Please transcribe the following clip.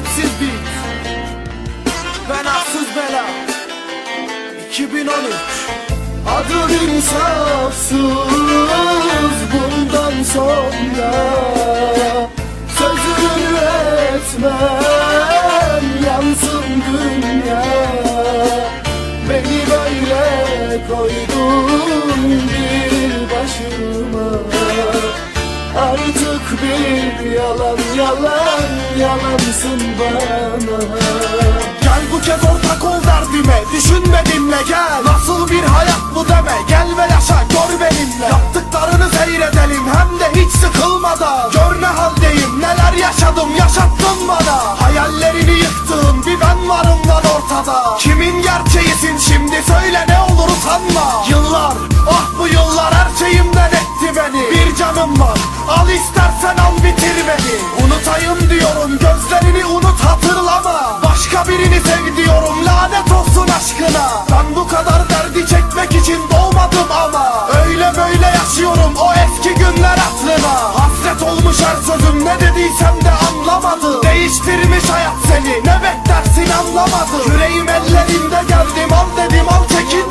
dertsiz biz Ben haksız bela 2013 Adı insafsız bundan sonra. Sözünü etmem yansın dünya. Beni böyle koydun bir başıma yalan yalan yalansın bana. Gel bu kez ortak ol derdime Düşünme dinle gel. Nasıl bir hayat bu deme Gel ve yaşa gör benimle. Yaptıklarını seyredelim Hem de hiç sıkılmadan. Gör ne haldeyim neler yaşadım Yaşattın bana. Hayallerini yıktın Bir ben varım lan ortada. Kimin canım var Al istersen al bitir beni. Unutayım diyorum Gözlerini unut hatırlama. Başka birini sev diyorum Lanet olsun aşkına. Ben bu kadar derdi çekmek için doğmadım ama. Öyle böyle yaşıyorum O eski günler aklına. Hasret olmuş her sözüm Ne dediysem de anlamadı Değiştirmiş hayat seni Ne beklersin anlamadım. Yüreğim ellerinde geldim Al dedim al çekinme